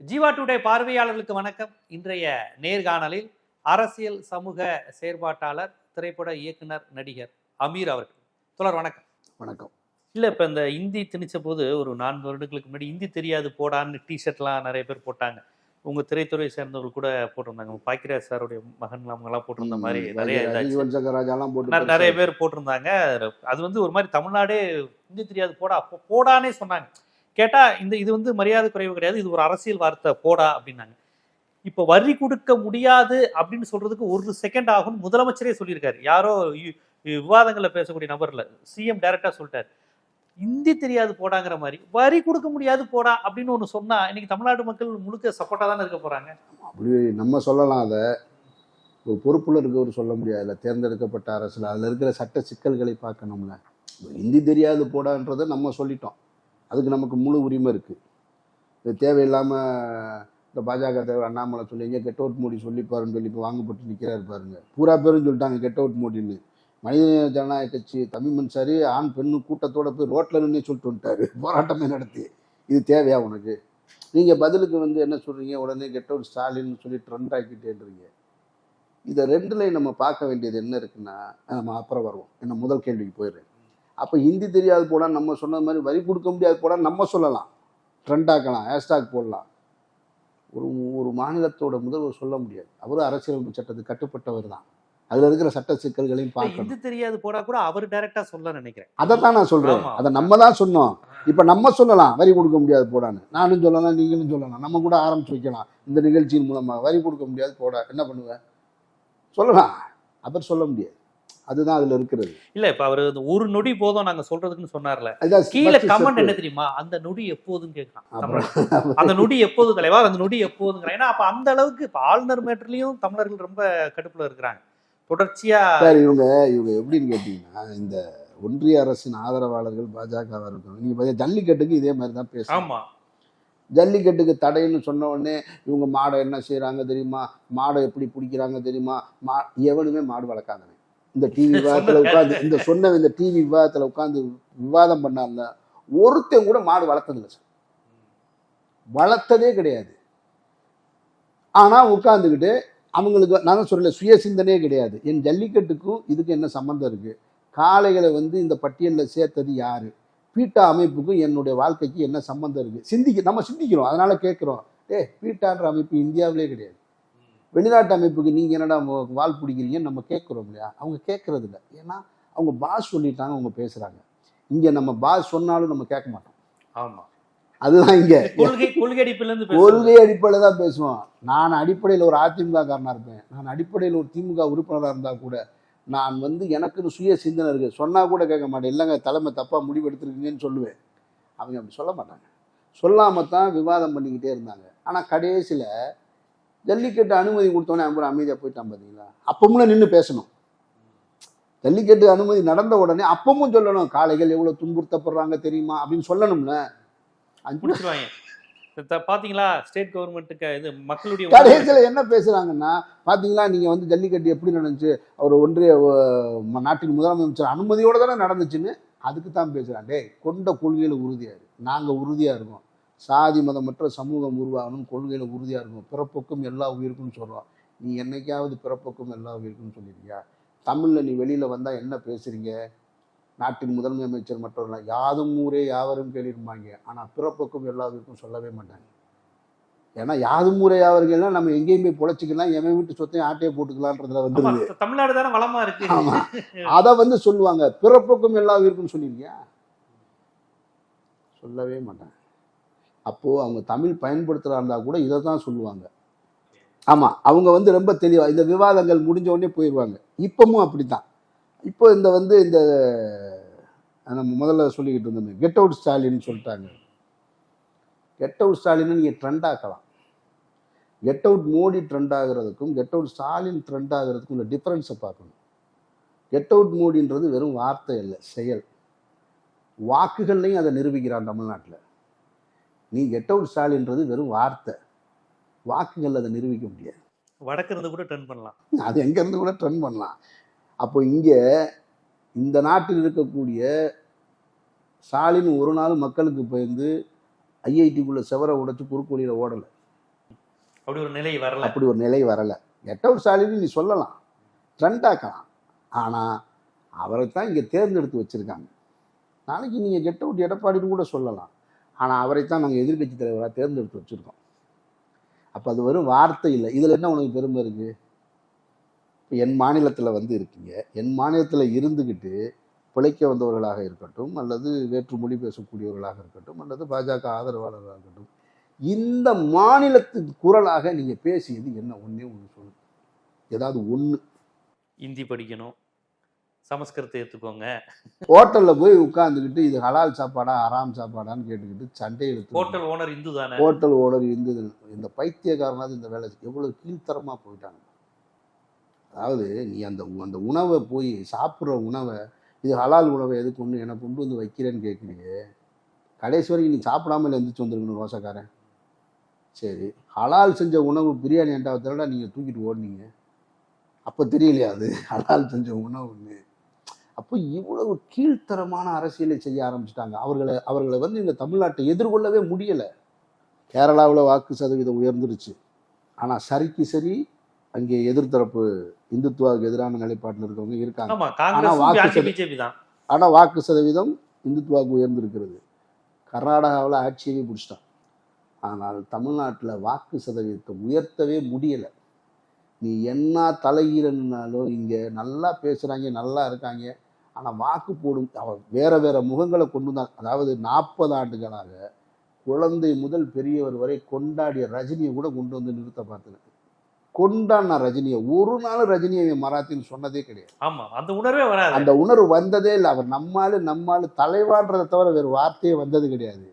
Jeeva today பார்வையாளர்களுக்கு வணக்கம். இன்றைய நேர்காணலில் அரசியல் சமூக செயற்பாட்டாளர் திரைப்பட இயக்குனர் நடிகர் அமீர் அவர்கள். தொடர் வணக்கம். வணக்கம். இல்ல இப்ப இந்த இந்தி திணிச்ச போது ஒரு நான்கு வருடங்களுக்கு முன்னாடி இந்தி தெரியாது போடான்னு டிஷர்ட்லாம் நிறைய பேர் போட்டாங்க. உங்க திரைத்துறை சேர்ந்தவர்கள் கூட போட்டிருந்தாங்க. பாக்கிராஜ் சாருடைய மகன் அவங்க எல்லாம் போட்டிருந்த மாதிரி நிறைய நிறைய பேர் போட்டிருந்தாங்க. அது வந்து ஒரு மாதிரி தமிழ்நாடே இந்தி தெரியாது போடா போடானே சொன்னாங்க. கேட்டால் இந்த இது வந்து மரியாதை குறைவு கிடையாது இது ஒரு அரசியல் வார்த்தை போடா அப்படின்னாங்க. இப்போ வரி கொடுக்க முடியாது அப்படின்னு சொல்றதுக்கு ஒரு செகண்ட் ஆகும் முதலமைச்சரே சொல்லியிருக்காரு. யாரோ விவாதங்களில் பேசக்கூடிய நபரில் சிஎம் டைரக்டா சொல்லிட்டார். இந்தி தெரியாது போடாங்கிற மாதிரி. வரி கொடுக்க முடியாது போடா அப்படின்னு ஒன்று சொன்னால் இன்னைக்கு தமிழ்நாட்டு மக்கள் முழுக்க சப்போர்ட்டாக தானே இருக்க போகிறாங்க அப்படி நம்ம சொல்லலாம் அதை. ஒரு பொறுப்பில் இருக்கவர் சொல்ல முடியாதுல்ல தேர்ந்தெடுக்கப்பட்ட அரசில் அதில் இருக்கிற சட்ட சிக்கல்களை பார்க்கணும்ல. ஹிந்தி தெரியாது போடான்றதை நம்ம சொல்லிட்டோம். அதுக்கு நமக்கு முழு உரிமை இருக்குது இது தேவையில்லாமல் இந்த பாஜக தலைவர் அண்ணாமலை சொல்லி எங்கே கெட் அவுட் மோடி சொல்லிப்பாருன்னு சொல்லி இப்போ வாங்கப்பட்டு நிற்கிறாரு பாருங்க. பூரா பேரும் சொல்லிட்டாங்க கெட் அவுட் மோடின்னு. மனித ஜனநாயக கட்சி தமிழ் மன்சாரி ஆண் பெண்ணு கூட்டத்தோட போய் ரோட்டில் நின்று சொல்லிட்டு வந்துட்டாரு. போராட்டமே நடத்தி. இது தேவையா உனக்கு? நீங்கள் பதிலுக்கு வந்து என்ன சொல்கிறீங்க உடனே கெட் அவுட் ஸ்டாலின் சொல்லி ட்ரெண்ட் ஆக்கிட்டேன்றீங்க. இதை ரெண்டுலையும் நம்ம பார்க்க வேண்டியது என்ன இருக்குன்னா நம்ம அப்புறம் வருவோம். என்ன முதல் கேள்விக்கு போயிடுறேன். அப்போ ஹிந்தி தெரியாது போடா நம்ம சொன்ன மாதிரி வரி கொடுக்க முடியாது போடா நம்ம சொல்லலாம். ட்ரெண்ட் ஆக்கலாம் ஹேஷ்டாக் போடலாம். ஒரு ஒரு மாநிலத்தோட முதல்வர் சொல்ல முடியாது. அவரும் அரசியலமைப்பு சட்டத்துக்கு கட்டுப்பட்டவர் தான். அதுல இருக்கிற சட்ட சிக்கல்களையும் பார்க்கணும். இந்தி தெரியாது போடா கூட அவர் டைரக்டா சொல்ல நினைக்கிறேன். அதை தான் நான் சொல்றேன். ஆமா. அதை நம்ம தான் சொன்னோம். இப்ப நம்ம சொல்லலாம் வரி கொடுக்க முடியாது போடான்னு. நானும் சொல்லலாம் நீங்களும் சொல்லலாம். நம்ம கூட ஆரம்பிச்சு வைக்கலாம். இந்த நிகழ்ச்சியின் மூலமா வரி கொடுக்க முடியாது போடா என்ன பண்ணுவ? சொல்லலாம். அவர் சொல்ல முடியாது. அதுதான் அதுல இருக்கிறது. இல்ல இப்ப அவரு ஒரு நொடி போதும் நாங்க சொல்றதுக்குன்னு சொன்னார்ல. கீழே கமெண்ட். என்ன தெரியுமா? அந்த நொடி எப்போதுன்னு கேட்கலாம். அந்த நொடி எப்போது தலைவா? அந்த நொடி எப்போதுங்கிறான் ஏன்னா அப்ப அந்த அளவுக்கு இப்ப ஆளுநர் மேட்டர்லயும் தமிழர்கள் ரொம்ப கடுப்புல இருக்கிறாங்க. தொடர்ச்சியா சார் இவங்க இவங்க எப்படின்னு கேட்டீங்கன்னா இந்த ஒன்றிய அரசின் ஆதரவாளர்கள் பாஜக இருக்கணும் நீங்க பாத்தீங்கன்னா ஜல்லிக்கட்டுக்கு இதே மாதிரி தான் பேசுறாங்க. ஆமா. ஜல்லிக்கட்டுக்கு தடைன்னு சொன்ன உடனே இவங்க மாடை என்ன செய்றாங்க தெரியுமா? மாடை எப்படி பிடிக்கிறாங்க தெரியுமா? மா எவனுமே மாடு வளர்க்காதவன். இந்த டிவி விவாதத்துல உட்காந்து இந்த சொன்ன இந்த டிவி விவாதத்துல உட்காந்து விவாதம் பண்ணாங்க ஒருத்தன் கூட மாடு வளர்த்ததில்லை சார். வளர்த்ததே கிடையாது. ஆனா உட்காந்துக்கிட்டு அவங்களுக்கு நான் சொல்லல சுய சிந்தனையே கிடையாது. என் ஜல்லிக்கட்டுக்கும் இதுக்கு என்ன சம்மந்தம் இருக்கு? காளைகளை வந்து இந்த பட்டியலில் சேர்த்தது யாரு? பீட்டா அமைப்புக்கும் என்னுடைய வாழ்க்கைக்கு என்ன சம்மந்தம் இருக்கு? சிந்திக்க நம்ம சிந்திக்கிறோம் அதனால கேட்குறோம். ஏ பீட்டான்ற அமைப்பு இந்தியாவிலே கிடையாது. வெளிநாட்டு அமைப்புக்கு நீங்க என்னடா வால் பிடிக்கிறீங்கன்னு நம்ம கேட்குறோம் இல்லையா? அவங்க கேட்கறது இல்லை. ஏன்னா அவங்க பாஸ் சொல்லிட்டாங்க அவங்க பேசுறாங்க. இங்க நம்ம பாஸ் சொன்னாலும் நம்ம கேட்க மாட்டோம். ஆமா. அதுதான் இங்க. கொள்கை கொள்கை அடிப்பில இருந்து பேசுறது. கொள்கை அடிப்படையில் தான் பேசுவோம். நான் அடிப்படையில் ஒரு அதிமுக காரனா இருப்பேன். நான் அடிப்படையில் ஒரு திமுக உறுப்பினராக இருந்தால் கூட நான் வந்து எனக்குன்னு சுய சிந்தனை இருக்கு. சொன்னா கூட கேட்க மாட்டேன். இல்லைங்க தலைமை தப்பா முடிவு எடுத்திருக்கீங்கன்னு சொல்லுவேன். அவங்க அப்படி சொல்ல மாட்டாங்க. சொல்லாம தான் விவாதம் பண்ணிக்கிட்டே இருந்தாங்க. ஆனா கடைசியில ஜல்லிக்கட்டு அனுமதி கொடுத்தோன்னே அப்புறம் அமைதியா போயிட்டான் பாத்தீங்களா? அப்பமும் நின்று பேசணும். ஜல்லிக்கட்டு அனுமதி நடந்த உடனே அப்பமும் சொல்லணும் காளைகள் எவ்வளவு துன்புறுத்தப்படுறாங்க தெரியுமா? அப்படின்னு சொல்லணும்ல. பாத்தீங்களா? ஸ்டேட் கவர்மெண்ட்டுக்கு இது மக்களுடைய கடைசியில என்ன பேசுறாங்கன்னா பாத்தீங்களா நீங்க வந்து ஜல்லிக்கட்டு எப்படி நடந்துச்சு? அவர் ஒன்றிய நாட்டின் முதலமைச்சர் அனுமதியோட தானே நடந்துச்சுன்னு அதுக்கு தான் பேசுறான். டேய் கொண்ட கொள்கையில உறுதியா இரு. நாங்க உறுதியா இருக்கோம். சாதி மதமற்ற சமூகம் உருவாகணும் கொள்கையில உறுதியா இருக்கும் பிறப்புக்கும் எல்லா உயிருக்கும் சொல்றோம். நீ என்னைக்காவது பிறப்புக்கும் எல்லா உயிருக்கும் சொல்லியிருக்கியா தமிழ்ல நீ வெளியில வந்தா என்ன பேசுறீங்க? நாட்டின் முதன்மை அமைச்சர் மற்றவர்கள்? யாதும் ஊரே யாவரும் கேளிருப்பாங்க ஆனா பிறப்புக்கும் எல்லா உயிருக்கும் சொல்லவே மாட்டாங்க. ஏன்னா யாதும் ஊரே யாவர்கள்னா நம்ம எங்கேயும் போய் பொழைச்சிக்கலாம் எவன் வீட்டு சொத்தையும் ஆட்டையை போட்டுக்கலான்றதுல வந்துருது. தமிழ்நாடு தானே வளமா இருக்கு. ஆமா. அதை வந்து சொல்லுவாங்க. பிறப்புக்கும் எல்லா உயிருக்கும் சொல்லியிருக்கியா சொல்லவே மாட்டாங்க. அப்போது அவங்க தமிழ் பயன்படுத்துகிறா இருந்தால் கூட இதை தான் சொல்லுவாங்க. ஆமாம் அவங்க வந்து ரொம்ப தெளிவாக இந்த விவாதங்கள் முடிஞ்ச உடனே போயிடுவாங்க. இப்போவும் அப்படி தான் இப்போ இந்த வந்து இந்த நம்ம முதல்ல சொல்லிக்கிட்டு இருந்தோமே கெட் அவுட் ஸ்டாலின் சொல்லிட்டாங்க. கெட் அவுட் ஸ்டாலின்னு நீங்கள் ட்ரெண்ட் ஆக்கலாம். கெட் அவுட் மோடி ட்ரெண்ட் ஆகிறதுக்கும் கெட் அவுட் ஸ்டாலின் ட்ரெண்ட் ஆகிறதுக்கும் உள்ள டிஃப்ரென்ஸை பார்க்கணும். கெட் அவுட் மோடின்றது வெறும் வார்த்தை இல்லை செயல். வாக்குகள்லையும் அதை நிரூபிக்கிறான் தமிழ்நாட்டில். நீ கெட் அவுட் ஸ்டாலின்றது வெறும் வார்த்தை. வாக்குகள் அதை நிரூபிக்க முடியாது. வடக்கு இருந்து கூட டர்ன் பண்ணலாம். அது எங்கேருந்து கூட ட்ரெண்ட் பண்ணலாம். அப்போ இங்கே இந்த நாட்டில் இருக்கக்கூடிய ஸ்டாலின் ஒரு நாள் மக்களுக்கு பயந்து ஐஐடிக்குள்ளே செவரை உடைச்சு குறுக்கு வழியில் ஓடலை. அப்படி ஒரு நிலை வரல. அப்படி ஒரு நிலை வரலை. கெட்டவர் ஸ்டாலின் நீ சொல்லலாம். ட்ரெண்ட் ஆக்கலாம். ஆனால் அவரை தான் இங்கே தேர்ந்தெடுத்து வச்சுருக்காங்க. நாளைக்கு நீங்கள் கெட் அவுட் எடப்பாடின்னு கூட சொல்லலாம். ஆனால் அவரை தான் நாங்கள் எதிர்க்கட்சி தலைவராக தேர்ந்தெடுத்து வச்சுருக்கோம். அப்போ அது வெறும் வார்த்தை இல்லை. இதில் என்ன உனக்கு பெருமை இருக்குது இப்போ என் மாநிலத்தில் வந்து இருக்கீங்க. என் மாநிலத்தில் இருந்துக்கிட்டு பிழைக்க வந்தவர்களாக இருக்கட்டும் அல்லது வேற்று மொழி பேசக்கூடியவர்களாக இருக்கட்டும் அல்லது பாஜக ஆதரவாளராக இருக்கட்டும் இந்த மாநிலத்தின் குரலாக நீங்கள் பேசியது என்ன? ஒன்றே ஒன்று சொல்லு ஏதாவது ஒன்று ஹிந்தி படிக்கணும். சமஸ்கிருதத்தை ஏத்துக்கோங்க. ஹோட்டலில் போய் உட்காந்துக்கிட்டு இது ஹலால் சாப்பாடா ஹராம் சாப்பாடான்னு கேட்டுக்கிட்டு சண்டை எடுத்து ஹோட்டல் ஓனர் இந்து தானே? ஹோட்டல் ஓனர் இருந்தது இந்த பைத்தியக்காரனாவது இந்த வேலை எவ்வளோ கீழ்த்தரமாக போயிட்டாங்க. அதாவது நீ அந்த அந்த உணவை போய் சாப்பிட்ற உணவை இது ஹலால் உணவை எதுக்கு ஒன்று எனக்கு கொண்டு வந்து வைக்கிறேன்னு கேட்குறியே கடைசி வரைக்கும் நீ சாப்பிடாம எந்திரிச்சு வந்துருக்கணும் ரோசக்காரன் சரி ஹலால் செஞ்ச உணவு பிரியாணி ஏன்டா தரடா நீங்கள் தூக்கிட்டு ஓடுனீங்க. அப்போ தெரியலையா அது? ஹலால் செஞ்ச உணவுன்னு. அப்போ இவ்வளவு கீழ்த்தரமான அரசியலை செய்ய ஆரம்பிச்சிட்டாங்க. அவர்களை அவர்களை வந்து இந்த தமிழ்நாட்டை எதிர்கொள்ளவே முடியலை. கேரளாவில் வாக்கு சதவீதம் உயர்ந்துருச்சு. ஆனால் சரிக்கு சரி அங்கே எதிர்த்தரப்பு இந்துத்துவாவுக்கு எதிரான நிலைப்பாட்டில் இருக்கவங்க இருக்காங்க. ஆனால் வாக்கு சதவீதம் இந்துத்துவாவுக்கு உயர்ந்திருக்கிறது. கர்நாடகாவில் ஆட்சியவே பிடிச்சிட்டான். ஆனால் தமிழ்நாட்டில் வாக்கு சதவீதத்தை உயர்த்தவே முடியலை. நீ என்ன தலையீரன்னாலும் இங்கே நல்லா பேசுகிறாங்க நல்லா இருக்காங்க. ஆனால் வாக்கு போடும் அவ வேற வேற முகங்களை கொண்டு தான் அதாவது நாற்பது ஆண்டுகளாக குழந்தை முதல் பெரியவர் வரை கொண்டாடிய ரஜினியை கூட கொண்டு வந்து நிறுத்த பார்த்துருக்கு கொண்டாடின ரஜினியை ஒரு நாள் ரஜினியை மராத்தின்னு சொன்னதே கிடையாது. ஆமா அந்த உணர்வே வராது. அந்த உணர்வு வந்ததே இல்லை. அவர் நம்மாலு நம்மாலு தலைவான்றதை தவிர வேறு வார்த்தையே வந்தது கிடையாது.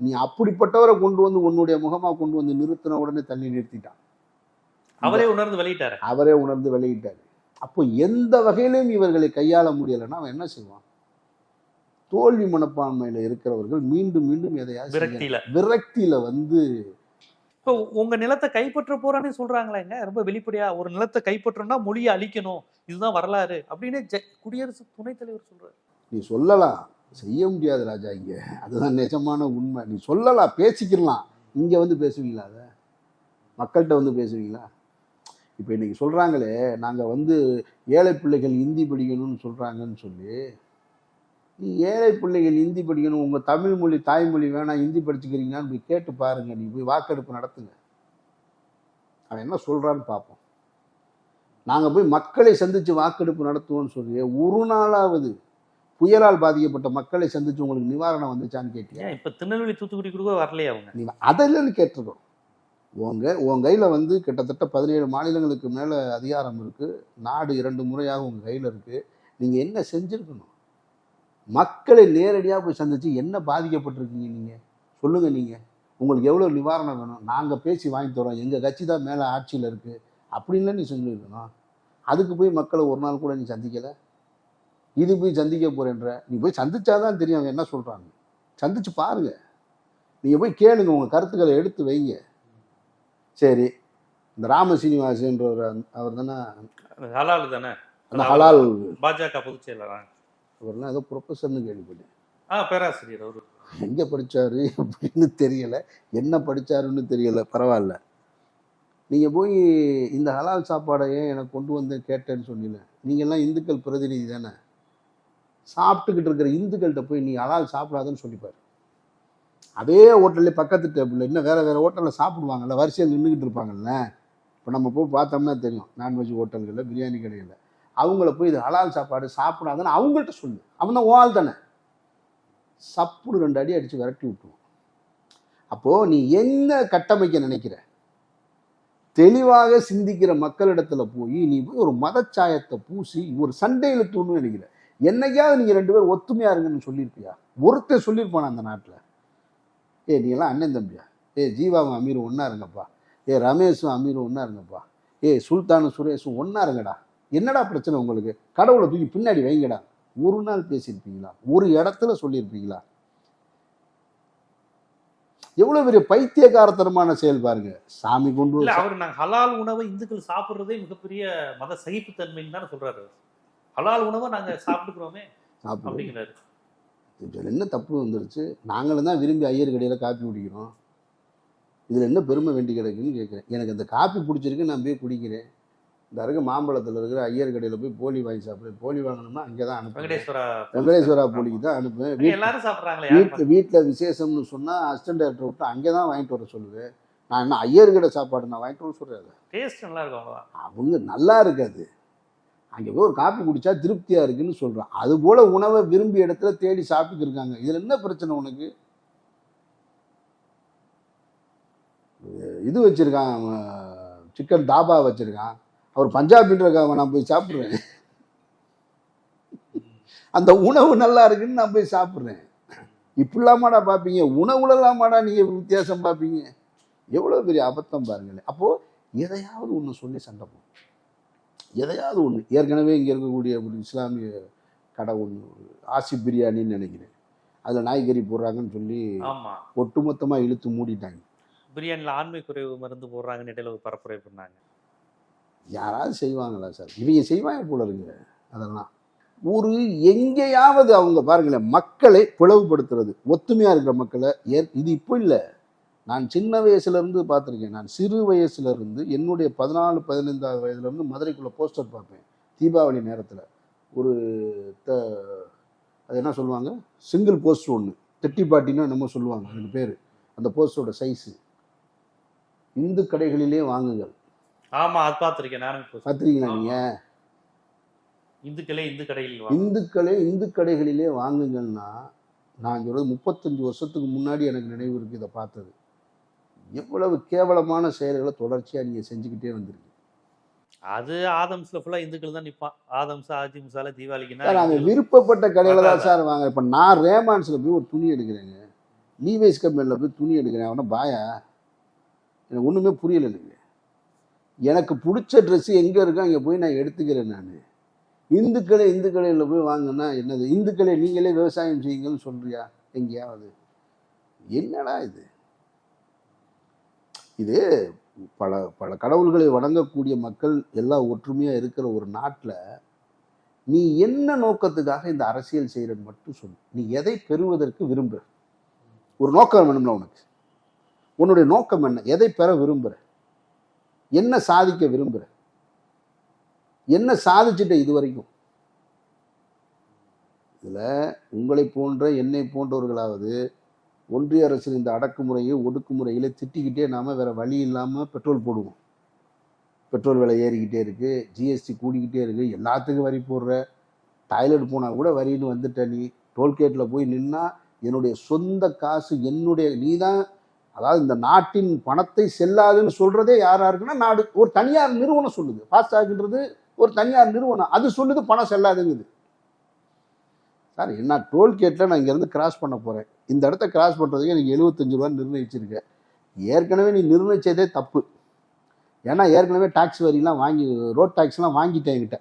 நீ அப்படிப்பட்டவரை கொண்டு வந்து உன்னுடைய முகமா கொண்டு வந்து நிறுத்தின உடனே தண்ணி நிறுத்திட்டான் அவரே உணர்ந்து வெளியிட்டாரு. அவரே உணர்ந்து வெளியிட்டார். அப்போ எந்த வகையிலும் இவர்களை கையாள முடியலைன்னா அவன் என்ன செய்வான்? தோல்வி மனப்பான்மையில இருக்கிறவர்கள் மீண்டும் மீண்டும் எதையாவது. விரக்தியில. விரக்தியில வந்து இப்போ உங்க நிலத்தை கைப்பற்ற போறானே சொல்றாங்களேங்க. ரொம்ப வெளிப்படையா ஒரு நிலத்தை கைப்பற்றணும்னா மொழியை அழிக்கணும். இதுதான் வரலாறு அப்படின்னு குடியரசு துணைத் தலைவர் சொல்றாரு. நீ சொல்லலாம். செய்ய முடியாது ராஜா இங்க. அதுதான் நிஜமான உண்மை. நீ சொல்லலாம். பேசிக்கலாம் இங்க வந்து பேசுவீங்களா அதை? மக்கள்கிட்ட வந்து பேசுவீங்களா? இப்போ இன்னைக்கு சொல்றாங்களே நாங்க வந்து ஏழை பிள்ளைகள் ஹிந்தி படிக்கணும்னு சொல்றாங்கன்னு சொல்லி நீ ஏழை பிள்ளைகள் ஹிந்தி படிக்கணும் உங்க தமிழ் மொழி தாய்மொழி வேணாம் ஹிந்தி படிச்சுக்கிறீங்களான்னு போய் கேட்டு பாருங்க நீ போய் வாக்கெடுப்பு நடத்துங்க. அவன் என்ன சொல்றான்னு பார்ப்போம் நாங்க போய் மக்களை சந்திச்சு வாக்கெடுப்பு நடத்துவோம்னு சொல்லி ஒரு நாளாவது புயலால் பாதிக்கப்பட்ட மக்களை சந்திச்சு உங்களுக்கு நிவாரணம் வந்துச்சான்னு கேட்டியா? ஏன் இப்ப திருநெல்வேலி தூத்துக்குடி கூட வரலையே அவங்க? நீ அதெல்லாம் கேட்டிருக்கோம் உங்க உன் கையில் வந்து கிட்டத்தட்ட பதினேழு மாநிலங்களுக்கு மேலே அதிகாரம் இருக்குது நாடு இரண்டு முறையாக உங்கள் கையில் இருக்குது நீங்கள் என்ன செஞ்சுருக்கணும்? மக்களை நேரடியாக போய் சந்திச்சு என்ன பாதிக்கப்பட்டிருக்கீங்க நீங்கள் சொல்லுங்கள் நீங்கள் உங்களுக்கு எவ்வளோ நிவாரணம் வேணும்? நாங்கள் பேசி வாங்கி தரோம். எங்கள் கட்சி தான் மேலே ஆட்சியில் இருக்குது அப்படின்லாம் நீ சொல்லியிருக்கணும். அதுக்கு போய் மக்களை ஒரு நாள் கூட நீ சந்திக்கலை? இது போய் சந்திக்க போகிறேன்ற நீ போய் சந்திச்சாதான் தெரியும் அவங்க என்ன சொல்கிறாங்க சந்திச்சு பாருங்கள் நீங்கள் போய் கேளுங்க. உங்கள் கருத்துக்களை எடுத்து வைங்க. சரி இந்த ராம சீனிவாசன்றவர் அவர் தானே? ஹலால் தானே? அந்த ஹலால். பாஜக பொதுச் செயலரா அவர்லாம் ஏதோ ப்ரொஃபஸர்னு கேள்விப்பட்டேன். ஆ பேராசிரியர் அவரு. எங்கே படிச்சாரு அப்படின்னு தெரியல. என்ன படிச்சாருன்னு தெரியல. பரவாயில்ல. நீங்கள் போய் இந்த ஹலால் சாப்பாடை ஏன் எனக்கு கொண்டு வந்து கேட்டேன்னு சொன்னீங்க? நீங்கள்லாம் இந்துக்கள் பிரதிநிதி தானே? சாப்பிட்டுக்கிட்டு இருக்கிற இந்துக்கள்கிட்ட போய் நீ ஹலால் சாப்பிடாதன்னு சொல்லிப்பாரு. அதே ஹோட்டல்ல பக்கத்து டேபிள் இன்னும் வேற வேற ஹோட்டலில் சாப்பிடுவாங்கல்ல வரிசையில் நின்றுக்கிட்டு இருப்பாங்கல்ல. இப்போ நம்ம போய் பார்த்தோம்னா தெரியும் நான்வெஜ் ஹோட்டல்களில் பிரியாணி கடைகளில். அவங்கள போய் இது ஹலால் சாப்பாடு சாப்பிடாதுன்னு அவங்கள்ட்ட சொல்லு. அவன் தான் ஓல் தானே. சப்புடு ரெண்டு அடி அடித்து விரட்டி விட்டுருவோம் அப்போது நீ என்ன கட்டமைக்க நினைக்கிற? தெளிவாக சிந்திக்கிற மக்களிடத்தில் போய் நீ போய் ஒரு மதச்சாயத்தை பூசி ஒரு சண்டையில் தூணுன்னு நினைக்கிற. என்னைக்காவது நீங்கள் ரெண்டு பேரும் ஒத்துமையாக இருங்கன்னு சொல்லியிருப்பியா? ஒருத்தர் சொல்லியிருப்பானா அந்த நாட்டில்? ஏ நீ எல்லாம் அண்ணன் தம்பியா? ஏ ஜீவாவும் அமீரும் ஒன்றா இருங்கப்பா. ஏ ரமேஷும் அமீரும் ஒன்றா இருங்கப்பா. ஏ சுல்தானும் சுரேஷும் ஒன்றா இருங்கடா. என்னடா பிரச்சனை உங்களுக்கு? கடவுளை தூக்கி பின்னாடி வைங்கடா. ஒரு நாள் பேசியிருப்பீங்களா? ஒரு இடத்துல சொல்லியிருப்பீங்களா? எவ்வளவு பெரிய பைத்தியகாரத்தனமான செயல் பாருங்க. சாமி கொண்டு இல்ல அவர் நாங்க ஹலால் உணவை இந்துக்கள் சாப்பிடுறதே மிகப்பெரிய மத சகிப்புத்தன்மைன்னு தானே சொல்றாரு. ஹலால் உணவை நாங்க சாப்பிட்டுக்கிறோமே அப்படிங்கிறாரு. இதுல என்ன தப்பு வந்துருச்சு? நாங்களும் தான் விரும்பி ஐயர் கடையில் காப்பி குடிக்கிறோம். இதில் என்ன பெருமை வேண்டி கிடக்குன்னு கேட்குறேன். எனக்கு அந்த காப்பி பிடிச்சிருக்கு நான் போய் குடிக்கிறேன். இந்த இருக்க மாம்பழத்தில் இருக்கிற ஐயர் கடையில் போய் போலி வாங்கி சாப்பிடுறேன் போலி வாங்கணும்னா அங்கே தான் அனுப்புவேன். வெங்கடேஸ்வரா வெங்கடேஸ்வரா போலிக்கு தான் அனுப்புவேன். எல்லாரும் சாப்பிடுறாங்களே வீட்டில் வீட்டில் விசேஷம்னு சொன்னால் அசிஸ்டன்ட் டேரக்டர் விட்டு அங்கே தான் வாங்கிட்டு வர சொல்லுவேன் நான் என்ன ஐயர் கடை சாப்பாடு நான் வாங்கிட்டு வர சொல்கிறேன் டேஸ்ட் நல்லா இருக்கும் அவ்வளவுதான் அவங்க நல்லா இருக்காது. அங்கே போய் ஒரு காப்பி குடித்தா திருப்தியாக இருக்குன்னு சொல்கிறான் அதுபோல் உணவை விரும்பிய இடத்துல தேடி சாப்பிட்டு இருக்காங்க இதில் என்ன பிரச்சனை உனக்கு? இது வச்சுருக்கான் சிக்கன் தாபா வச்சுருக்கான். அவர் பஞ்சாபின்றக்காக நான் போய் சாப்பிட்றேன். அந்த உணவு நல்லா இருக்குன்னு நான் போய் சாப்பிட்றேன். இப்படிலாமாடா பார்ப்பீங்க? உணவுலலாமாடா நீங்கள் வித்தியாசம் பார்ப்பீங்க? எவ்வளோ பெரிய அபத்தம் பாருங்களேன். அப்போது எதையாவது ஒன்று சொல்லி சண்டை போடும் எதையாவது ஒன்று ஏற்கனவே இங்கே இருக்கக்கூடிய ஒரு இஸ்லாமிய கடை ஒன்று ஆசி பிரியாணின்னு நினைக்கிறேன். அதில் நாய்கறி போடுறாங்கன்னு சொல்லி ஒட்டுமொத்தமாக இழுத்து மூடிட்டாங்க. பிரியாணில ஆண்மை குறைவு மருந்து போடுறாங்கன்னு இடையில ஒரு பரப்புரை பண்ணாங்க. யாராவது செய்வாங்களா சார்? இவங்க செய்வாங்க போல இருக்கு அதெல்லாம். ஒரு எங்கேயாவது அவங்க பாருங்களேன் மக்களை பிளவுபடுத்துறது ஒத்துமையாக இருக்கிற மக்களை ஏற் இது இப்போ இல்லை. நான் சின்ன வயசுல இருந்து பார்த்துருக்கேன். நான் சிறு வயசுல இருந்து என்னுடைய பதினாலு பதினைந்தாவது வயதுல இருந்து மதுரைக்குள்ள போஸ்டர் பார்ப்பேன். தீபாவளி நேரத்தில். ஒரு த அது என்ன சொல்லுவாங்க? சிங்கிள் போஸ்டர் ஒன்று தெட்டி பாட்டின்னு என்னமோ சொல்லுவாங்க. அதுக்கு பேர். அந்த போஸ்டரோட சைஸு இந்து கடைகளிலே வாங்குங்கள். ஆமா அது பார்த்திருக்கேன். நானும் பார்த்துருக்கீங்களா. நீங்கள் இந்துக்களே இந்து வாங்க. இந்துக்களே இந்து கடைகளிலே வாங்குங்கன்னா நான் சொல்றது முப்பத்தஞ்சு வருஷத்துக்கு முன்னாடி எனக்கு நினைவு இருக்கு இதை பார்த்தது. எவ்வளவு கேவலமான செயல்களை தொடர்ச்சியாக நீங்கள் செஞ்சுக்கிட்டே வந்திருக்கீங்க. அது ஆதம்ஸ்ல ஃபுல்லா இந்துக்கள் தான் நிப்பான் ஆதம்ஸ் அதிமுசால தீபாவளிக்குன்னா இந்துக்கள். விருப்பப்பட்ட கடையில் தான் சார் வாங்க இப்போ நான் ரேமான்ஸில் போய் ஒரு துணி எடுக்கிறேங்க. லீவைஸ் கம்பெனியில் போய் துணி எடுக்கிறேன். அவனை பாயா? எனக்கு ஒன்றுமே புரியல எனக்கு எனக்கு பிடிச்ச ட்ரெஸ்ஸு எங்கே இருக்கோ அங்கே போய் நான் எடுத்துக்கிறேன் நான். இந்துக்களை இந்து கடையில் போய் வாங்கினா என்னது? இந்துக்களை நீங்களே விவசாயம் செய்யுங்கன்னு சொல்றியா? எங்கேயாவது. என்னடா இது? இது பல பல கடவுள்களை வணங்கக்கூடிய மக்கள் எல்லாம் ஒற்றுமையாக இருக்கிற ஒரு நாட்டில் நீ என்ன நோக்கத்துக்காக இந்த அரசியல் செய்கிறன்னு மட்டும் சொல்லு. நீ எதை பெறுவதற்கு விரும்புகிற ஒரு நோக்கம் வேணும்ல உனக்கு. உன்னுடைய நோக்கம் என்ன? எதை பெற விரும்புகிற என்ன சாதிக்க விரும்புகிற என்ன சாதிச்சிட்ட இது வரைக்கும் இதில் உங்களை போன்ற என்னை போன்றவர்களாவது ஒன்றிய அரசின் இந்த அடக்குமுறையை ஒடுக்குமுறைகளை திட்டிக்கிட்டே நாம வேற வழி இல்லாம பெட்ரோல் போடுவோம். பெட்ரோல் விலை ஏறிக்கிட்டே இருக்கு ஜிஎஸ்டி கூடிக்கிட்டே இருக்கு எல்லாத்துக்கும் வரி போடுற. டாய்லெட் போனால் கூட வரின்னு வந்துட்ட நீ. டோல்கேட்டில் போய் நின்னா என்னுடைய சொந்த காசு என்னுடைய நீ தான் அதாவது இந்த நாட்டின் பணத்தை செல்லாதுன்னு சொல்றதே யாரா இருக்குன்னா நாடு. ஒரு தனியார் நிறுவனம் சொல்லுது. ஃபாஸ்டாகின்றது ஒரு தனியார் நிறுவனம். அது சொல்லுது பணம் செல்லாதுங்குது. சார் என்ன டோல்கேட்டில் நான் இங்கேருந்து கிராஸ் பண்ண போகிறேன் இந்த இடத்த கிராஸ் பண்ணுறதுக்கு எனக்கு எழுபத்தஞ்சு ரூபா நிர்ணயிச்சிருக்கேன். ஏற்கனவே நீ நிர்ணயிச்சதே தப்பு. ஏன்னா ஏற்கனவே டாக்ஸ் வரிலாம் வாங்கி ரோட் டாக்ஸ்லாம் வாங்கிட்டேன் என்கிட்ட.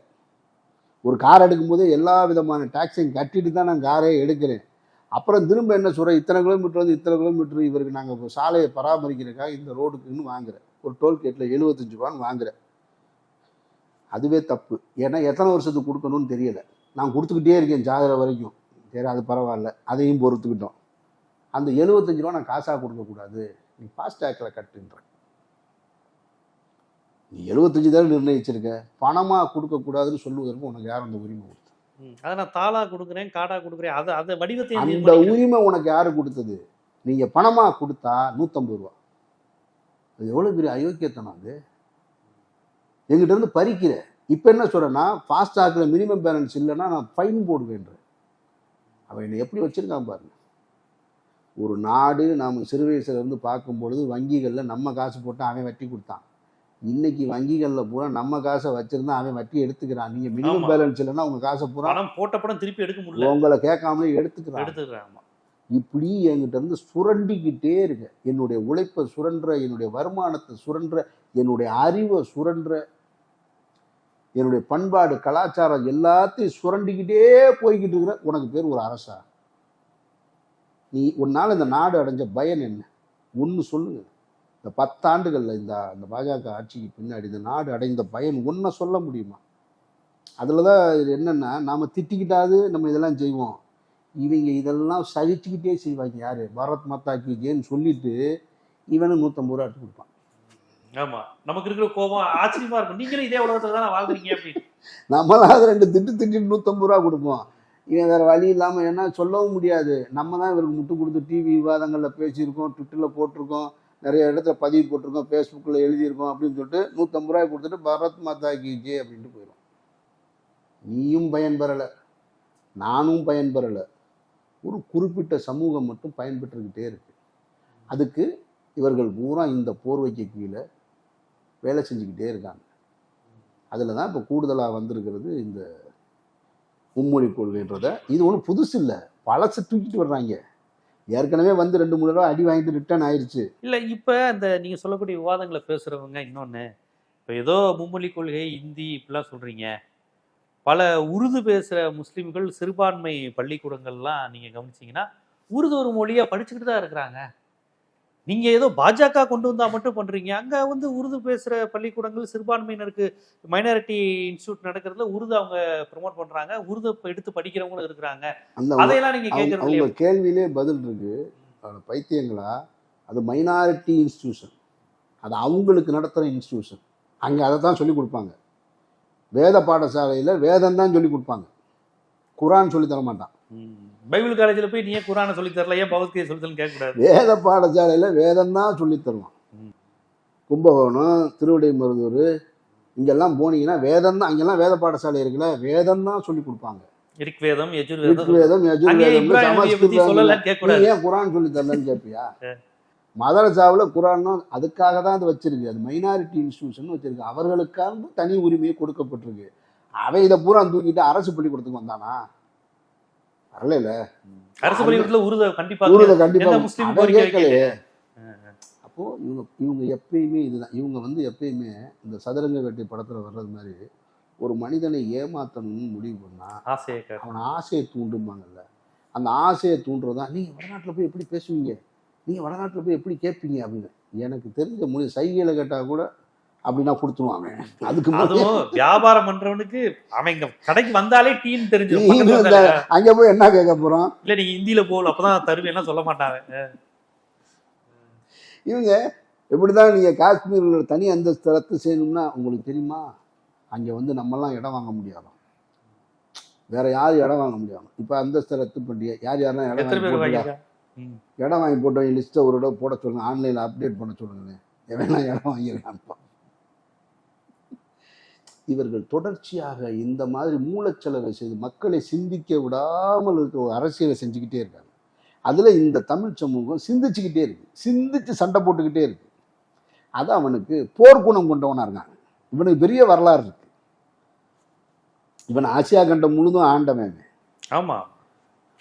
ஒரு கார் எடுக்கும்போதே எல்லா விதமான டாக்ஸையும் கட்டிட்டு தான் நான் காரே எடுக்கிறேன். அப்புறம் திரும்ப என்ன சொல்கிறேன் இத்தனை கிலோமீட்டர் வந்து இத்தனை கிலோமீட்டர் இவருக்கு நாங்கள் இப்போ சாலையை பராமரிக்கிறதுக்காக இந்த ரோடுக்குன்னு வாங்குறேன். ஒரு டோல்கேட்டில் எழுபத்தஞ்சு ரூபான்னு வாங்குறேன். அதுவே தப்பு. ஏன்னா எத்தனை வருஷத்துக்கு கொடுக்கணும்னு தெரியலை. நான் கொடுத்துக்கிட்டே இருக்கேன் ஜாகிர வரைக்கும். சரி அது பரவாயில்ல. அதையும் பொறுத்துக்கிட்டோம். அந்த எழுபத்தஞ்சு ரூபா நான் காசாக கொடுக்கக்கூடாது. நீ ஃபாஸ்டேக்கில் கட்டுன்ற. நீ எழுபத்தஞ்சு தானே நிர்ணயிச்சிருக்க? பணமாக கொடுக்கக்கூடாதுன்னு சொல்லுவதற்கு உனக்கு யார் அந்த உரிமை கொடுத்தது? ம். அதை நான் தாளா கொடுக்குறேன் காடா கொடுக்குறேன். அது அந்த வடிவத்தை அந்த. உரிமை உனக்கு யாரு கொடுத்தது? நீங்கள் பணமாக கொடுத்தா நூற்றம்பது ரூபா. அது எவ்வளோ பெரிய அயோக்கியத்தனம் அது? எங்கிட்ட இருந்து பறிக்கிற. இப்போ என்ன சொல்கிறேன்னா ஃபாஸ்டாகில் மினிமம் பேலன்ஸ் இல்லைன்னா நான் ஃபைன் போடுவேன்றேன் அவன் என்னை எப்படி வச்சுருக்கான் பாருங்க. ஒரு நாடு நாம் சிறு வயசுல இருந்து பார்க்கும் பொழுது வங்கிகளில் நம்ம காசு போட்டு அவன் வட்டி கொடுத்தான். இன்னைக்கு வங்கிகளில் பூரா நம்ம காசை வச்சிருந்தா அவன் வட்டி எடுத்துக்கிறான். நீங்கள் மினிமம். பேலன்ஸ் இல்லைன்னா உங்கள் காசை பூரா போட்ட படம் திருப்பி எடுக்க முடியல. உங்களை கேட்காமலே எடுத்துக்கிறான். எடுத்துக்கிறேன் இப்படி என்கிட்ட இருந்து சுரண்டிக்கிட்டே இருக்க என்னுடைய உழைப்பை சுரன்ற என்னுடைய வருமானத்தை சுரன்ற என்னுடைய அறிவை சுரன்ற என்னுடைய பண்பாடு கலாச்சாரம் எல்லாத்தையும் சுரண்டிக்கிட்டே போய்கிட்டு இருக்கிற உனக்கு பேர் ஒரு அரசா? நீ உன்னால் இந்த நாடு அடைஞ்ச பயன் என்ன? ஒன்று சொல்லுங்க. இந்த பத்தாண்டுகளில் இந்த இந்த பாஜக ஆட்சிக்கு பின்னாடி இந்த நாடு அடைந்த பயன் ஒன்றை சொல்ல முடியுமா? அதில் தான் இது என்னென்னா நாம் திட்டிக்கிட்டாது நம்ம இதெல்லாம் செய்வோம். இவங்க இதெல்லாம் சகிச்சுக்கிட்டே செய்வாங்க யார்? பாரத் மாதா கி ஜெயின்னு சொல்லிட்டு இவனும் நூற்றம்பது ரூபா எடுத்து கொடுப்பான். ஆமா. நமக்கு இருக்கிற கோபம் ஆச்சரியமா இருக்கும். நீங்களும் இதே உலகத்துல தான் வாழ்றீங்க அப்படின்னு. நம்மளாவது ரெண்டு திட்டு திட்டு நூற்றம்பது ரூபா கொடுப்போம். இவன் வேற வழி இல்லாமல் என்ன சொல்லவும் முடியாது. நம்ம தான் இவருக்கு முட்டு கொடுத்து டிவி விவாதங்களில் பேசியிருக்கோம் ட்விட்டரில் போட்டிருக்கோம் நிறைய இடத்துல பதிவு போட்டிருக்கோம் ஃபேஸ்புக்கில் எழுதியிருக்கோம் அப்படின்னு சொல்லிட்டு நூற்றம்பது ரூபாய் கொடுத்துட்டு பரத் மாதா கி ஜே அப்படின்ட்டு போயிடும் நீயும் பயன்பெறலை. நானும் பயன்பெறலை. ஒரு குறிப்பிட்ட சமூகம் மட்டும் பயன்பெற்றுக்கிட்டே இருக்கு. அதுக்கு இவர்கள் பூரா இந்த போர்வைக்கு கீழே வேலை செஞ்சுக்கிட்டே இருக்காங்க. அதில் தான் இப்போ கூடுதலாக வந்திருக்கிறது இந்த மும்மொழி கொள்கைன்றத. இது ஒன்றும் புதுசு இல்லை. பழசை தூக்கிட்டு வர்றாங்க. ஏற்கனவே வந்து ரெண்டு மூணு ரூபா அடி வாங்கிட்டு ரிட்டர்ன் ஆயிடுச்சு இல்லை இப்போ அந்த நீங்கள் சொல்லக்கூடிய விவாதங்களை பேசுகிறவங்க இன்னொன்று இப்போ ஏதோ மும்மொழி கொள்கை இந்தி இப்படிலாம் சொல்கிறீங்க பல உருது பேசுகிற முஸ்லீம்கள் சிறுபான்மை பள்ளிக்கூடங்கள்லாம் நீங்கள் கவனிச்சிங்கன்னா உருது ஒரு மொழியாக படிச்சுக்கிட்டு தான் இருக்கிறாங்க. நீங்க ஏதோ பாஜக கொண்டு வந்தா மட்டும் பண்றீங்க. அங்க வந்து உருது பேசுற பள்ளிக்கூடங்கள் சிறுபான்மையினருக்கு மைனாரிட்டி இன்ஸ்டியூட் நடக்கிறதுல உருது அவங்க ப்ரொமோட் பண்றாங்க. உருது இப்ப எடுத்து படிக்கிறவங்களும் இருக்கிறாங்க. அதையெல்லாம் நீங்க கேட்கறது? கேள்வியிலே பதில் இருக்கு. பைத்தியங்களா? அது மைனாரிட்டி இன்ஸ்டிடியூஷன் அது அவங்களுக்கு நடத்துகிற இன்ஸ்டிடியூஷன் அங்கே அதை தான் சொல்லி கொடுப்பாங்க. வேத பாடசாலையில் வேதம் தான் சொல்லி கொடுப்பாங்க. குரான் சொல்லி தர மாட்டான். பைபிள் காலேஜ்ல போய் நீ ஏன் குரானை சொல்லி தரல ஏன் பகவத்கீதை சொல்லி தரல கேட்க கூடாது வேத பாடசாலையில் வேதம் தான் சொல்லி தருவான் ம். கும்பகோணம் திருவிடைமருதூர் இங்கெல்லாம் போனீங்கன்னா வேதம் தான் அங்கெல்லாம் வேத பாடசாலை இருக்குல்ல வேதம் தான் சொல்லி கொடுப்பாங்க ரிக்வேதம் யஜுர்வேதம் ஏன் குரான் சொல்லி தரலன்னு கேட்பியா மதரசாவில் குரான் அதுக்காக தான் அது வச்சிருக்கு. அது மைனாரிட்டி இன்ஸ்டியூஷன் வச்சிருக்கு. அவர்களுக்காக தனி உரிமையை கொடுக்கப்பட்டிருக்கு. அவன் இதை பூரா தூக்கிட்டு அரசு பள்ளிக்கூடத்துக்கு வந்தானா? வரல அரசு பள்ளிக்கூடத்துல உருத கண்டிப்பா ஊரில் கண்டிப்பா முஸ்லீம் அவன் கோரிக்கை கேட்கலையே. வைக்கலையே. அப்போ இவங்க இவங்க எப்பயுமே இதுதான். இவங்க வந்து எப்பயுமே இந்த சதுரங்க வேட்டை படத்துல வர்றது மாதிரி ஒரு மனிதனை ஏமாத்தணும்னு முடிவு பண்ணா ஆசையை அவன் ஆசையை தூண்டும்பாங்கல்ல. அந்த ஆசையை தூண்டுறதா நீங்க வடநாட்டுல போய் எப்படி பேசுவீங்க? நீங்க வடநாட்டுல போய் எப்படி கேட்பீங்க அப்படின்னு. எனக்கு தெரிஞ்ச மொழி சைகையில கேட்டா கூட அப்படின்னா கொடுத்துருவாங்க. அதுக்கு அதுவும் வியாபாரம் பண்றவனுக்கு அவன் இங்க கடைக்கு வந்தாலே டீன்னு வந்தாலே, அங்க போய் என்ன கேட்க போறோம்? இல்ல நீங்க ஹிந்தியில போகல அப்பதான் தருவேன்னா சொல்ல மாட்டாங்க. இவங்க எப்படிதான் நீங்க காஷ்மீர்ல தனி அந்தஸ்து ரத்து செய்யணும்னா உங்களுக்கு தெரியுமா? அங்க வந்து நம்மலாம் இடம் வாங்க முடியாதாம் வேற யாரும் இடம் வாங்க முடியாது. இப்ப அந்தஸ்து ரத்து பண்ணி யார் யாரெல்லாம் இடம் வாங்கி. இடம் வாங்கி போட்டவங்க லிஸ்ட்டை ஒரு இடம் போட சொல்லுங்க ஆன்லைனில் அப்டேட் பண்ண சொல்லுங்க எவனா இடம் வாங்கியிருக்கான்ப்பா இவர்கள் தொடர்ச்சியாக இந்த மாதிரி மூலச்செலவை செய்து மக்களை சிந்திக்க விடாமல் இருக்க ஒரு அரசியலை செஞ்சுக்கிட்டே இருக்காங்க. அதில் இந்த தமிழ் சமூகம் சிந்திச்சுக்கிட்டே இருக்கு. சிந்திச்சு சண்டை போட்டுக்கிட்டே இருக்கு. அது அவனுக்கு போர்க்குணம் கொண்டவனா இருக்காங்க. இவனுக்கு பெரிய வரலாறு இருக்கு. இவன் ஆசியா கண்டம் முழுதும் ஆண்டவன். ஆமா.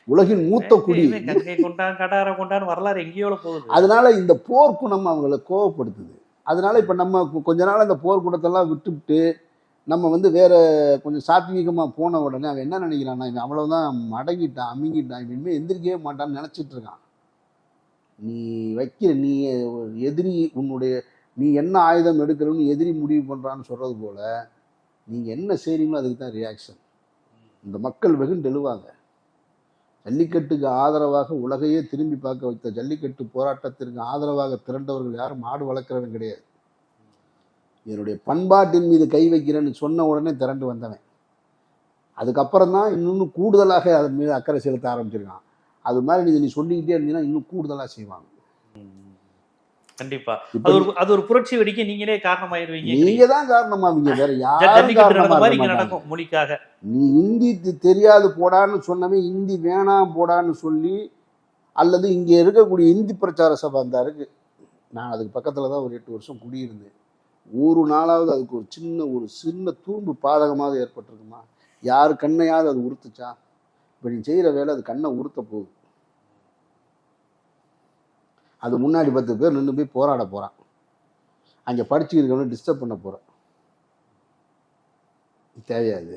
உலகின் மூத்த குடி. வரலாறு எங்கேயோ போகுது. அதனால இந்த போர்க்குணம் அவங்கள கோவப்படுத்துது. அதனால இப்ப நம்ம கொஞ்ச நாள் அந்த போர்க்குணத்தெல்லாம் விட்டுவிட்டு நம்ம வந்து வேறு கொஞ்சம் சாத்வீகமா போன உடனே அவன் என்ன நினைக்கிறான்னா இவன் அவ்வளோதான் மடங்கிட்டான் அமுங்கிட்டான் இவன் எந்திரிக்கவே மாட்டான்னு நினச்சிட்ருக்கான் நீ வைக்கிற நீ எதிரி உன்னுடைய நீ என்ன ஆயுதம் எடுக்கிறன்னு எதிரி முடிவு பண்ணுறான்னு சொல்றது போல் நீங்கள் என்ன செய்கிறீங்களோ அதுக்கு தான் ரியாக்ஷன் இந்த மக்கள் வெகுண்டு எழுவாங்க ஜல்லிக்கட்டுக்கு ஆதரவாக உலகையே திரும்பி பார்க்க வைத்த ஜல்லிக்கட்டு போராட்டத்திற்கு ஆதரவாக திரண்டவர்கள் யாரும் மாடு வளர்க்குறவன் கிடையாது. என்னுடைய பண்பாட்டின் மீது கை வைக்கிறேன்னு சொன்ன உடனே திரண்டு வந்தவன். அதுக்கப்புறம் தான் இன்னும் கூடுதலாக அதன் மீது அக்கறை செலுத்த ஆரம்பிச்சிருக்கான். அது மாதிரி நீ நீ சொல்லிக்கிட்டே இருந்தீங்கன்னா இன்னும் கூடுதலாக செய்வாங்க. கண்டிப்பா. அது ஒரு அது ஒரு புரட்சி வெடிக்க நீங்களே காரணமாயிருவீங்க. நீங்க தான் காரணமாவீங்க. வேற யாரும் காரணமா மொழிக்காக. நீ ஹிந்தி தெ- தெரியாது போடான்னு சொன்னவே ஹிந்தி வேணாம் போடான்னு சொல்லி அல்லது இங்கே இருக்கக்கூடிய இந்தி பிரச்சார சபை அந்த இருக்கு நான் அதுக்கு பக்கத்தில் தான் ஒரு எட்டு வருஷம் குடியிருந்தேன். ஒரு நாளாவது அதுக்கு ஒரு சின்ன ஒரு சின்ன தூம்பு பாதகமாவது ஏற்பட்டிருக்குமா? யார் கண்ணையாவது அது உறுத்துச்சா? இப்போ நீ செய்கிற வேலை அது கண்ணை உறுத்த போகுது. அது முன்னாடி பத்து பேர் நின்று போய் போராட போகிறான் அங்கே படிச்சு டிஸ்டர்ப் பண்ண போகிறான் தேவையாது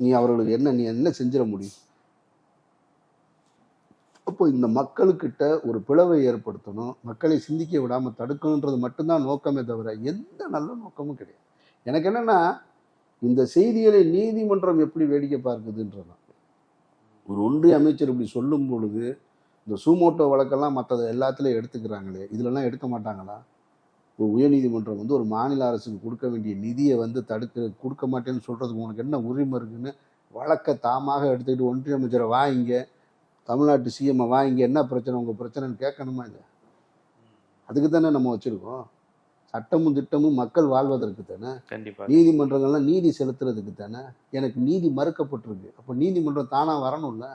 நீ அவர்களுக்கு என்ன நீ என்ன செஞ்சிட முடியும்? இப்போ இந்த மக்களுக்கிட்ட ஒரு பிளவை ஏற்படுத்தணும் மக்களை சிந்திக்க விடாமல் தடுக்கணுன்றது மட்டும்தான் நோக்கமே தவிர எந்த நல்ல நோக்கமும் கிடையாது. எனக்கு என்னென்னா இந்த செய்திகளை நீதிமன்றம் எப்படி வேடிக்கை பார்க்குதுன்றதான் ஒரு ஒன்றிய அமைச்சர் இப்படி சொல்லும் பொழுது இந்த சூமோட்டோ வழக்கெல்லாம் மற்றது எல்லாத்துலேயும் எடுத்துக்கிறாங்களே இதுலலாம் எடுக்க மாட்டாங்களா? ஒரு உயர்நீதிமன்றம் வந்து ஒரு மாநில அரசுக்கு கொடுக்க வேண்டிய நிதியை வந்து தடுக்க கொடுக்க மாட்டேன்னு சொல்கிறதுக்கு உனக்கு என்ன உரிமை இருக்குன்னு வழக்கை தாமாக எடுத்துக்கிட்டு ஒன்றிய அமைச்சரை வாங்கிங்க தமிழ்நாட்டு சிஎம்ஐ வாங்கிங்க என்ன பிரச்சனை உங்கள் பிரச்சனைன்னு கேட்கணுமா இல்லை அதுக்கு தானே நம்ம வச்சுருக்கோம். சட்டமும் திட்டமும் மக்கள் வாழ்வதற்கு தானே. கண்டிப்பா. நீதிமன்றங்கள்லாம் நீதி செலுத்துறதுக்கு தானே. எனக்கு நீதி மறுக்கப்பட்டிருக்கு. அப்போ நீதிமன்றம் தானாக வரணும்ல?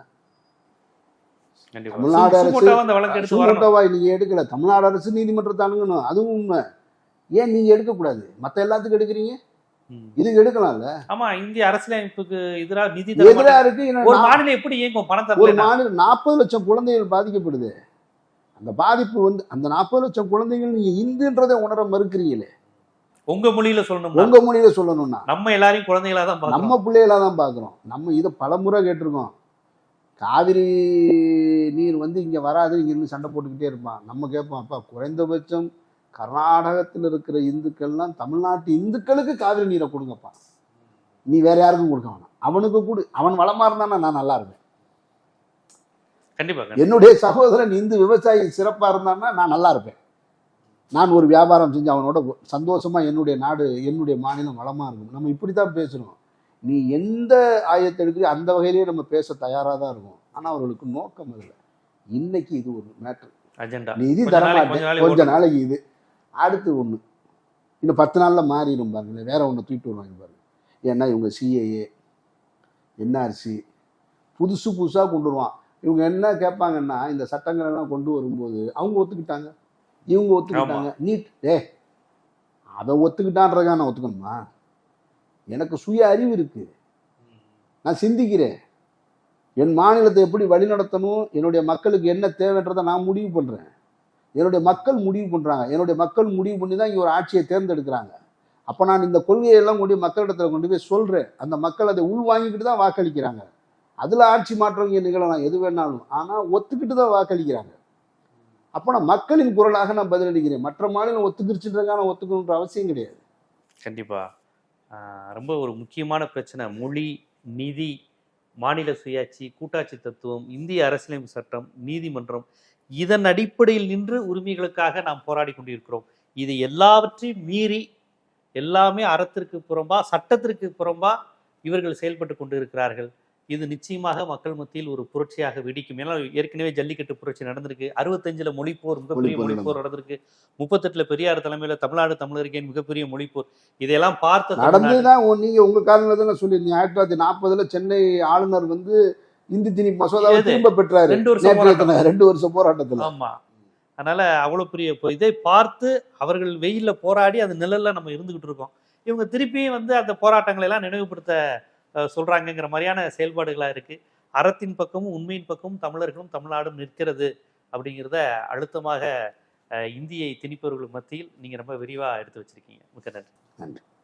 தமிழ்நாடு அரசு சுமோட்டோவா அந்த வழக்கு எடுத்து வரணும். சுமோட்டோவா நீங்க எடுக்கல. தமிழ்நாடு அரசு நீதிமன்றத்தை அணுகணும் அதுவும் உண்மை. ஏன் நீங்க எடுக்கக்கூடாது மற்ற எல்லாத்துக்கும் எடுக்கிறீங்க? இதுக்கு எடுக்கலாம்ல. ஆமா இந்திய அரசியலமைப்புக்கு எதிராக நிதி தர எதிரா மாட்டேங்குது. இருக்கு ஒரு மாநிலம் எப்படி இயங்கும்? பணம் ஒரு மாநிலம் நாற்பது லட்சம் குழந்தைகள் பாதிக்கப்படுது. அந்த பாதிப்பு வந்து அந்த நாற்பது லட்சம் குழந்தைகள் நீங்க இந்துன்றதை உணர மறுக்கிறீங்களே. உங்க மொழியில சொல்லணும்னா உங்க மொழியில சொல்லணும்னா. நம்ம எல்லாரையும் குழந்தைகளா தான் நம்ம பாக்குறோம் பிள்ளைகளா தான் பார்க்குறோம். நம்ம இதை பலமுறை கேட்டிருக்கோம். காவிரி நீர் வந்து இங்கே வராது இங்க இருந்து சண்டை போட்டுக்கிட்டே இருப்பான். நம்ம கேட்போம் அப்பா குறைந்தபட்சம் கர்நாடகத்தில் இருக்கிற இந்துக்கள்லாம் தமிழ்நாட்டு இந்துக்களுக்கு காவிரி நீரை கொடுங்கப்பா. நீ வேற யாருக்கும் கொடுக்க வேணாம். அவனுக்கு கொடு. அவன் வளமா இருந்தானா நான் நல்லா இருப்பேன். கண்டிப்பா கண்டிப்பா. என்னுடைய சகோதரன் இந்து விவசாயி சிறப்பா இருந்தான்னா நான் நல்லா இருப்பேன். நான் ஒரு வியாபாரம் செஞ்சு அவனோட சந்தோஷமா என்னுடைய நாடு என்னுடைய மாநிலம் வளமா இருக்கும். நம்ம இப்படி தான் பேசணும் நீ எந்த ஆயத்தை எடுக்கிறீ அந்த வகையிலேயே நம்ம பேச தயாராக தான் இருக்கும். ஆனா அவர்களுக்கு நோக்கம் அதில் இன்னைக்கு இது ஒரு மேட்ரு அஜெண்டா நிதி நாளைக்கு- கொஞ்ச. நாளைக்கு இது. அடுத்து ஒன்று இன்னும் பத்து நாளில் மாறிடும் பாருங்களேன் வேற ஒன்று தூக்கிட்டு வருவாங்க பாருங்க. ஏன்னா இவங்க சிஏஏ என்ஆர்சி புதுசு புதுசாக கொண்டு வருவான். இவங்க என்ன கேட்பாங்கன்னா இந்த சட்டங்கள் எல்லாம் கொண்டு வரும்போது அவங்க ஒத்துக்கிட்டாங்க. இவங்க ஒத்துக்கிட்டாங்க. நீட் ஏ அதை ஒத்துக்கிட்டான்றதுக்காக நான் ஒத்துக்கணுமா? எனக்கு சுய அறிவு இருக்கு. நான் சிந்திக்கிறேன். என் மாநிலத்தை எப்படி வழிநடத்தணும்? என்னுடைய மக்களுக்கு என்ன தேவைன்றதை நான் முடிவு பண்றேன். என்னுடைய மக்கள் முடிவு பண்ணுறாங்க என்னுடைய மக்கள் முடிவு பண்ணி தான் இங்க ஒரு ஆட்சியை தேர்ந்தெடுக்கிறாங்க. அப்போ நான் இந்த கொள்கையெல்லாம் கொண்டு மக்களிடத்தில் கொண்டு போய் சொல்கிறேன் அந்த மக்கள் அதை உள் வாங்கிக்கிட்டு தான் வாக்களிக்கிறாங்க. அதில் ஆட்சி மாற்றம் இங்கே நிகழலாம். எது வேணாலும். ஆனால் ஒத்துக்கிட்டு தான் வாக்களிக்கிறாங்க. அப்போ நான் மக்களின் குரலாக நான் பதிலளிக்கிறேன் மற்ற மாநிலம் ஒத்துக்கிருச்சுன்றதுக்காக ஒத்துக்கணுன்ற அவசியம் கிடையாது. கண்டிப்பாக ரொம்ப ஒரு முக்கியமான பிரச்சனை. மொழி நிதி மாநில சுயாட்சி கூட்டாட்சி தத்துவம் இந்திய அரசியலமைப்பு சட்டம் நீதிமன்றம் இதன் அடிப்படையில் நின்று உரிமைகளுக்காக நாம் போராடி கொண்டிருக்கிறோம். இது எல்லாவற்றையும் மீறி எல்லாமே அறத்திற்கு புறம்பா சட்டத்திற்கு புறம்பா இவர்கள் செயல்பட்டு கொண்டிருக்கிறார்கள். இது நிச்சயமாக மக்கள் மத்தியில் ஒரு புரட்சியாக வெடிக்கும். ஏன்னா ஏற்கனவே ஜல்லிக்கட்டு புரட்சி நடந்திருக்கு. அறுபத்தஞ்சுல மொழிப்போர் மிகப்பெரிய மொழிப்போர் நடந்திருக்கு. முப்பத்தெட்டுல பெரியார் தலைமையில தமிழ்நாடு தமிழருக்கேன் மிகப்பெரிய மொழிப்போர். இதையெல்லாம் பார்த்த நடந்துதான் நீங்க உங்க காரணத்துல தானே சொல்லிருந்தீங்க ஆயிரத்தி தொள்ளாயிரத்தி நாற்பதுல சென்னை ஆளுநர் வந்து இந்தி திணி மசோதாவை? திரும்ப பெற்றாரு. ரெண்டு வருஷம் போராட்டத்துல. ஆமா. அதனால அவ்வளவு பெரிய இதை பார்த்து அவர்கள் வெயில்ல போராடி அந்த நிழல்ல நம்ம இருந்துகிட்டு இருக்கோம். இவங்க திருப்பியும் வந்து அந்த போராட்டங்களை எல்லாம் நினைவுபடுத்த அஹ், சொல்றாங்கங்கிற மாதிரியான செயல்பாடுகளா இருக்கு. அறத்தின் பக்கமும் உண்மையின் பக்கமும் தமிழர்களும் தமிழ்நாடும் நிற்கிறது அப்படிங்கிறத அழுத்தமாக இந்தியை திணிப்பவர்கள் மத்தியில் நீங்க ரொம்ப விரிவா எடுத்து வச்சிருக்கீங்க. மிக்க நன்றி. நன்றி.